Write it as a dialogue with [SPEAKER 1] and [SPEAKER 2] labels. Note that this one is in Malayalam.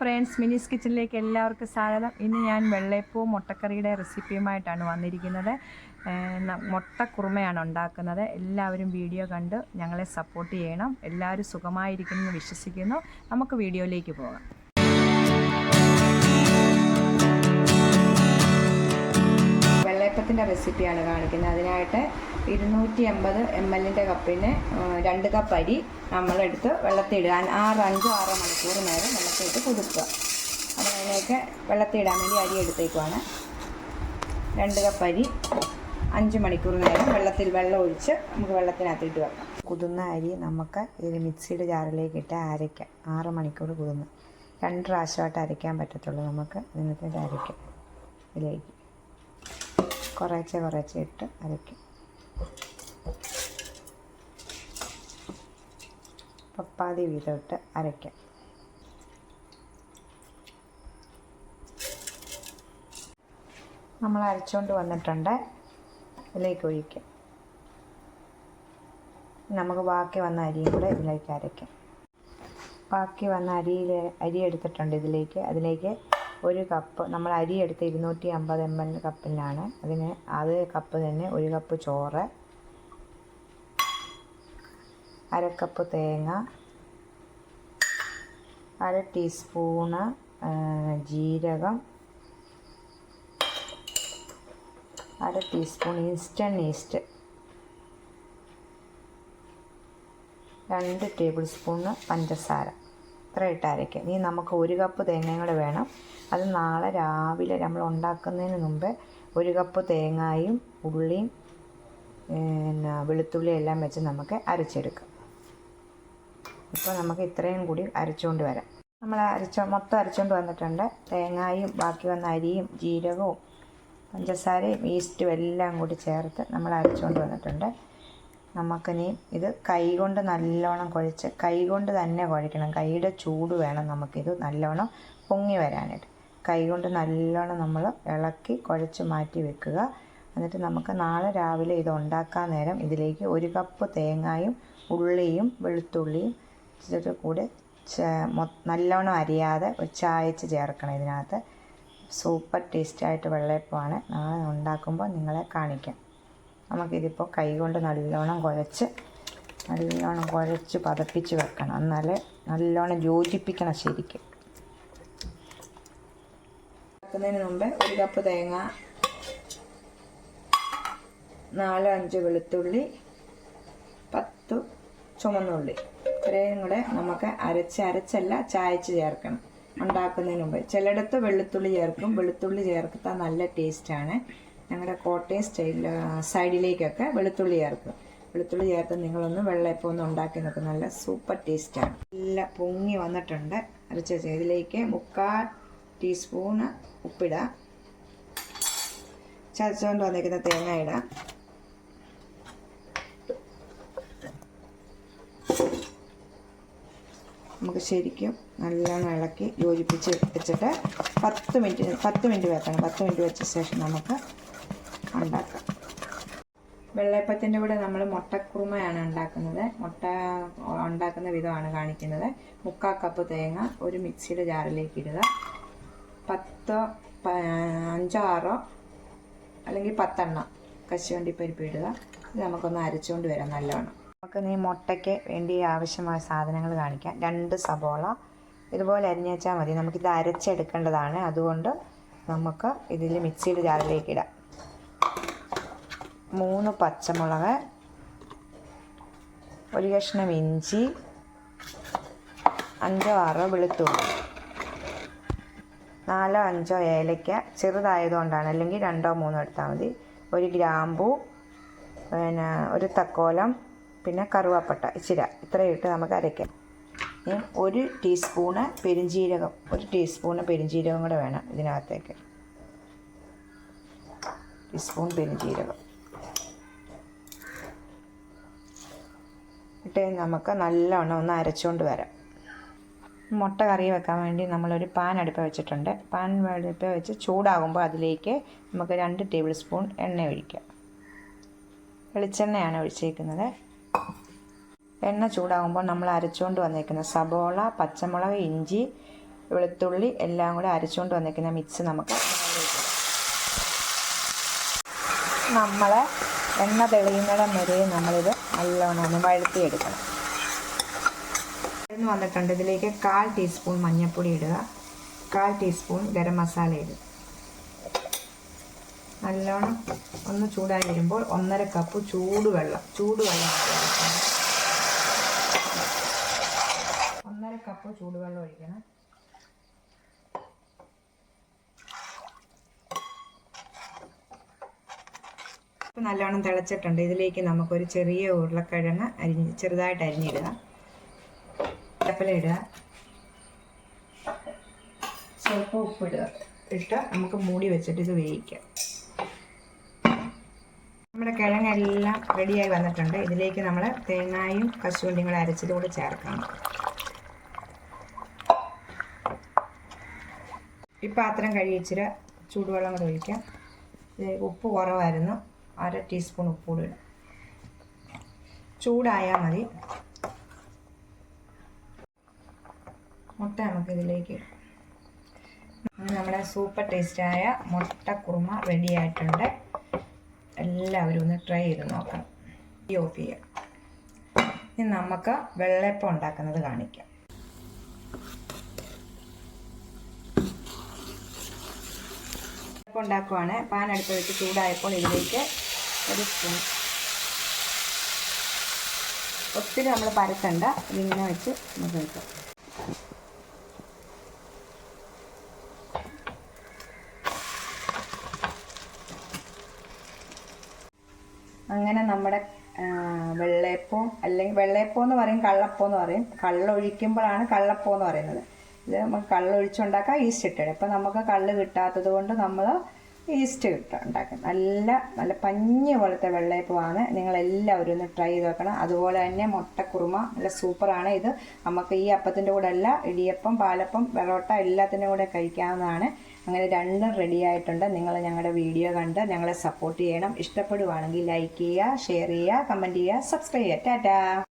[SPEAKER 1] ഫ്രണ്ട്സ് മിനിസ് കിച്ചണിലേക്ക് എല്ലാവർക്കും സ്വാഗതം. ഇന്ന് ഞാൻ വെള്ളയപ്പൂ മുട്ടക്കറിയുടെ റെസിപ്പിയുമായിട്ടാണ് വന്നിരിക്കുന്നത്. മുട്ടക്കുറുമയാണ് ഉണ്ടാക്കുന്നത്. എല്ലാവരും വീഡിയോ കണ്ട് ഞങ്ങളെ സപ്പോർട്ട് ചെയ്യണം. എല്ലാവരും സുഖമായിരിക്കുന്നു എന്ന് വിശ്വസിക്കുന്നു. നമുക്ക് വീഡിയോയിലേക്ക് പോകാം. വെള്ളയപ്പത്തിന്റെ റെസിപ്പിയാണ് കാണിക്കുന്നത്. അതിനായിട്ട് ഇരുന്നൂറ്റി എൺപത് എം എല്ലിന്റെ കപ്പിന് രണ്ട് കപ്പ് അരി നമ്മളെടുത്ത് വെള്ളത്തിടുക ആറ് അഞ്ചോ ആറോ മണിക്കൂർ നേരം വെള്ളത്തിട്ട് കുതിർക്കുക. അപ്പോൾ അതിനൊക്കെ വെള്ളത്തിടാൻ വേണ്ടി അരി എടുത്തേക്കുവാണ്. രണ്ട് കപ്പ് അരി അഞ്ച് മണിക്കൂർ നേരം വെള്ളത്തിൽ വെള്ളം ഒഴിച്ച് നമുക്ക് വെള്ളത്തിനകത്തിട്ട് വെക്കാം. കുതിർന്ന അരി നമുക്ക് ഇതിൽ മിക്സിയുടെ ജാറിലേക്ക് ഇട്ട് അരയ്ക്കാം. ആറ് മണിക്കൂർ കുതിർന്ന്. രണ്ട് പ്രാവശ്യമായിട്ട് അരയ്ക്കാൻ പറ്റത്തുള്ളൂ നമുക്ക്. ഇതിനകത്ത് അരയ്ക്കാം. ഇതിലേക്ക് കുറേച്ചെ കുറേച്ചെ ഇട്ട് അരയ്ക്കും. പപ്പാതി വീതമിട്ട് അരയ്ക്കാം. നമ്മൾ അരച്ചുകൊണ്ട് വന്നിട്ടുണ്ട്. ഇതിലേക്ക് ഒഴിക്കാം. നമുക്ക് ബാക്കി വന്ന അരിയും കൂടെ ഇതിലേക്ക് അരയ്ക്കാം. ബാക്കി വന്ന അരിയിൽ അരി എടുത്തിട്ടുണ്ട് ഇതിലേക്ക്. അതിലേക്ക് ഒരു കപ്പ് നമ്മൾ അരി എടുത്ത് ഇരുന്നൂറ്റി അമ്പത് എം എൽ കപ്പിലാണ് അതിന് അത് കപ്പ് തന്നെ ഒരു കപ്പ് ചോറ് അര കപ്പ് തേങ്ങ അര ടീസ്പൂണ് ജീരകം അര ടീസ്പൂൺ ഇൻസ്റ്റന്റ് ഈസ്റ്റ് രണ്ട് ടേബിൾ സ്പൂണ് പഞ്ചസാര. ഇത്ര ഇട്ട് അരയ്ക്കുക ഇനി നമുക്ക് ഒരു കപ്പ് തേങ്ങയും കൂടെ വേണം. അത് നാളെ രാവിലെ നമ്മൾ ഉണ്ടാക്കുന്നതിന് മുമ്പേ ഒരു കപ്പ് തേങ്ങായും ഉള്ളിയും പിന്നെ വെളുത്തുള്ളിയും എല്ലാം വെച്ച് നമുക്ക് അരച്ചെടുക്കാം. ഇപ്പോൾ നമുക്ക് ഇത്രയും കൂടി അരച്ചുകൊണ്ട് വരാം. നമ്മൾ അരച്ച മൊത്തം അരച്ചുകൊണ്ട് വന്നിട്ടുണ്ട്. തേങ്ങായും ബാക്കി വന്ന അരിയും ജീരകവും പഞ്ചസാരയും ഈസ്റ്റും എല്ലാം കൂടി ചേർത്ത് നമ്മൾ അരച്ചുകൊണ്ട് വന്നിട്ടുണ്ട്. നമുക്കിനി ഇത് കൈകൊണ്ട് നല്ലോണം കുഴച്ച് കൈകൊണ്ട് തന്നെ കുഴയ്ക്കണം കൈയുടെ ചൂട് വേണം നമുക്കിത് നല്ലോണം പൊങ്ങി വരാനായിട്ട്. കൈകൊണ്ട് നല്ലോണം നമ്മൾ ഇളക്കി കുഴച്ച് മാറ്റി വെക്കുക. എന്നിട്ട് നമുക്ക് നാളെ രാവിലെ ഇത് ഉണ്ടാക്കാൻ നേരം ഇതിലേക്ക് ഒരു കപ്പ് തേങ്ങായും ഉള്ളിയും വെളുത്തുള്ളിയും ഇച്ചിരി കൂടെ നല്ലോണം അരിയാതെ ഒരു ചായച്ച് ചേർക്കണം ഇതിനകത്ത്. സൂപ്പർ ടേസ്റ്റായിട്ട് വെള്ളയപ്പമാണ്. നാളെ ഉണ്ടാക്കുമ്പോൾ നിങ്ങളെ കാണിക്കാം. നമുക്കിതിപ്പോൾ കൈകൊണ്ട് നല്ലോണം കുഴച്ച് നല്ലോണം കുഴച്ച് പതപ്പിച്ച് വെക്കണം. എന്നാലേ നല്ലോണം യോജിപ്പിക്കണം ശരിക്കും. വെക്കുന്നതിന് മുമ്പേ ഒരു കപ്പ് തേങ്ങ നാലോ അഞ്ച് വെളുത്തുള്ളി പത്ത് ചുമന്നുള്ളി. ഇത്രയും കൂടെ നമുക്ക് അരച്ച് അരച്ചല്ല ചായച്ച് ചേർക്കണം. ഉണ്ടാക്കുന്നതിന് മുമ്പ്. ചിലയിടത്ത് വെളുത്തുള്ളി ചേർക്കും. വെളുത്തുള്ളി ചേർത്താൽ നല്ല ടേസ്റ്റാണ്. ഞങ്ങളുടെ കോട്ടയം സ്റ്റൈൽ സൈഡിലേക്കൊക്കെ വെളുത്തുള്ളി ചേർക്കും. വെളുത്തുള്ളി ചേർത്ത് നിങ്ങളൊന്ന് വെള്ളയപ്പം ഒന്ന് ഉണ്ടാക്കി നോക്കും. നല്ല സൂപ്പർ ടേസ്റ്റാണ്. നല്ല പൊങ്ങി വന്നിട്ടുണ്ട്. അരച്ച ഇതിലേക്ക് മുക്കാൽ ടീസ്പൂണ് ഉപ്പിടാം. ചതച്ചുകൊണ്ട് വന്നിരിക്കുന്ന തേങ്ങ ഇടാം. നമുക്ക് ശരിക്കും നല്ലോണം ഇളക്കി യോജിപ്പിച്ച് വെച്ചിട്ട് പത്ത് മിനിറ്റ് പത്ത് മിനിറ്റ് വെക്കണം പത്ത് മിനിറ്റ് വെച്ച ശേഷം നമുക്ക് ഉണ്ടാക്കാം. വെള്ളയപ്പത്തിന്റെ കൂടെ നമ്മൾ മുട്ടക്കുറുമയാണ് ഉണ്ടാക്കുന്നത്. മുട്ട ഉണ്ടാക്കുന്ന വിധമാണ് കാണിക്കുന്നത്. മുക്കാൽ കപ്പ് തേങ്ങ ഒരു മിക്സിയുടെ ജാറിലേക്ക് ഇടുക. പത്തോ അഞ്ചോ ആറോ അല്ലെങ്കിൽ പത്തെണ്ണം കശുവണ്ടി പരിപ്പ് ഇടുക. ഇത് നമുക്കൊന്ന് അരച്ചുകൊണ്ട് വരാം നല്ലോണം. നമുക്ക് നീ മുട്ടയ്ക്ക് വേണ്ടി ആവശ്യമായ സാധനങ്ങൾ കാണിക്കാം. രണ്ട് സബോള. ഇതുപോലെ അരിഞ്ഞാൽ മതി. നമുക്കിത് അരച്ചെടുക്കേണ്ടതാണ്. അതുകൊണ്ട് നമുക്ക് ഇതിൽ മിക്സിയുടെ ജാറിലേക്ക് ഇടാം. മൂന്ന് പച്ചമുളക്. ഒരു കഷ്ണം ഇഞ്ചി. അഞ്ചോ ആറോ വെളുത്തുള്ളി. നാലോ അഞ്ചോ ഏലയ്ക്ക ചെറുതായതുകൊണ്ടാണ്. അല്ലെങ്കിൽ രണ്ടോ മൂന്നോ എടുത്താൽ മതി. ഒരു ഗ്രാമ്പു പിന്നെ ഒരു തക്കോലം പിന്നെ കറുവാപ്പട്ട ഇച്ചിര ഇത്രയും ഇട്ട് നമുക്ക് അരയ്ക്കാം. ഇനി ഒരു ടീസ്പൂണ് പെരിഞ്ജീരകം ഒരു ടീസ്പൂണ് പെരിഞ്ജീരകം കൂടെ വേണം ഇതിനകത്തേക്ക്. ടീസ്പൂൺ പെരിഞ്ജീരകം ഇട്ട് നമുക്ക് നല്ലവണ്ണം ഒന്ന് അരച്ചുകൊണ്ട് വരാം. മുട്ട കറി വെക്കാൻ വേണ്ടി നമ്മളൊരു പാൻ അടുപ്പ് വെച്ചിട്ടുണ്ട്. പാൻ അടുപ്പ് വെച്ച് ചൂടാകുമ്പോൾ അതിലേക്ക് നമുക്ക് രണ്ട് ടേബിൾ സ്പൂൺ എണ്ണ ഒഴിക്കാം. വെളിച്ചെണ്ണയാണ് ഒഴിച്ചേക്കുന്നത്. എണ്ണ ചൂടാകുമ്പോൾ നമ്മൾ അരച്ചുകൊണ്ട് വന്നേക്കുന്ന സബോള പച്ചമുളക് ഇഞ്ചി വെളുത്തുള്ളി എല്ലാം കൂടെ അരച്ചുകൊണ്ട് വന്നേക്കുന്ന മിക്സ് നമുക്ക് നമ്മൾ എണ്ണ തെളിയുന്നിടം വരെ നമ്മളിത് നല്ലോണം ഒന്ന് വഴുത്തിയെടുക്കണം ഇന്ന് വന്നിട്ടുണ്ട്. ഇതിലേക്ക് കാൽ ടീസ്പൂൺ മഞ്ഞൾപ്പൊടി ഇടുക. കാൽ ടീസ്പൂൺ ഗരം മസാല ഇടുക. നല്ലോണം ഒന്ന് ചൂടായി വരുമ്പോൾ ഒന്നര കപ്പ് ചൂടുവെള്ളം. ചൂടുവെള്ളം ഒഴിക്കണം. ഒന്നര കപ്പ് ചൂടുവെള്ളം ഒഴിക്കണം. ഇപ്പം നല്ലോണം തിളച്ചിട്ടുണ്ട്. ഇതിലേക്ക് നമുക്കൊരു ചെറിയ ഉരുളക്കിഴങ്ങ് അരിഞ്ഞ് ചെറുതായിട്ട് അരിഞ്ഞിടുക. കപ്പല ഇടുക. സ്വല്പം ഉപ്പിടുക ഇട്ട് നമുക്ക് മൂടി വെച്ചിട്ട് ഇത് വേവിക്കാം. നമ്മുടെ കിഴങ്ങെല്ലാം റെഡിയായി വന്നിട്ടുണ്ട്. ഇതിലേക്ക് നമ്മൾ തേങ്ങായും കശുവണ്ടിയും കൂടെ അരച്ചതും കൂടെ ചേർക്കണം. ഈ പാത്രം കഴിയിച്ചിട്ട് ചൂടുവെള്ളം കൂടെ ഒഴിക്കാം. ഉപ്പ് കുറവായിരുന്നു. അര ടീസ്പൂൺ ഉപ്പ് കൂടി ഇടാം. ചൂടായാൽ മതി. മുട്ട നമുക്കിതിലേക്ക് നമ്മുടെ സൂപ്പർ ടേസ്റ്റായ മുട്ട കുറുമ റെഡി ആയിട്ടുണ്ട്. എല്ലാവരും ഒന്ന് ട്രൈ ചെയ്ത് നോക്കണം. ഓഫ് ചെയ്യാം ഇനി നമുക്ക് വെള്ളയപ്പം ഉണ്ടാക്കുന്നത് കാണിക്കാം. ഉണ്ടാക്കുവാണ് പാൻ അടുത്ത് വെച്ച് ചൂടായപ്പോൾ ഇതിലേക്ക് ഒരു സ്പൂൺ. ഒത്തിരി നമ്മൾ പരത്തണ്ട. ഇതിങ്ങനെ വെച്ച് നമുക്ക് വെക്കാം. അങ്ങനെ നമ്മുടെ വെള്ളയപ്പവും അല്ലെങ്കിൽ വെള്ളയപ്പം എന്ന് പറയും കള്ളപ്പം എന്ന് പറയും. കള്ളൊഴിക്കുമ്പോഴാണ് കള്ളപ്പം എന്ന് പറയുന്നത്. ഇത് നമുക്ക് കള്ളൊഴിച്ചുണ്ടാക്കാം ഈസ്റ്റ് ഇട്ടിടും ഇപ്പം നമുക്ക് കള്ള് കിട്ടാത്തത് കൊണ്ട് നമ്മൾ ഈസ്റ്റ് ഇട്ട് ഉണ്ടാക്കും. നല്ല നല്ല പഞ്ഞി പോലത്തെ വെള്ളയപ്പമാണ്. നിങ്ങളെല്ലാവരും ഒന്ന് ട്രൈ ചെയ്ത് നോക്കണം. അതുപോലെ തന്നെ മുട്ടക്കുറുമ നല്ല സൂപ്പറാണ്. ഇത് നമുക്ക് ഈ അപ്പത്തിന്റെ കൂടെ അല്ല ഇടിയപ്പം പാലപ്പം വെറോട്ട എല്ലാത്തിന്റെ കൂടെ കഴിക്കാവുന്നതാണ്. അങ്ങനെ രണ്ടും റെഡി ആയിട്ടുണ്ട്. നിങ്ങൾ ഞങ്ങളുടെ വീഡിയോ കണ്ട് ഞങ്ങളെ സപ്പോർട്ട് ചെയ്യണം. ഇഷ്ടപ്പെടുവാണെങ്കിൽ ലൈക്ക് ചെയ്യുക ഷെയർ ചെയ്യുക കമന്റ് ചെയ്യുക സബ്സ്ക്രൈബ് ചെയ്യുക. ടാറ്റാ!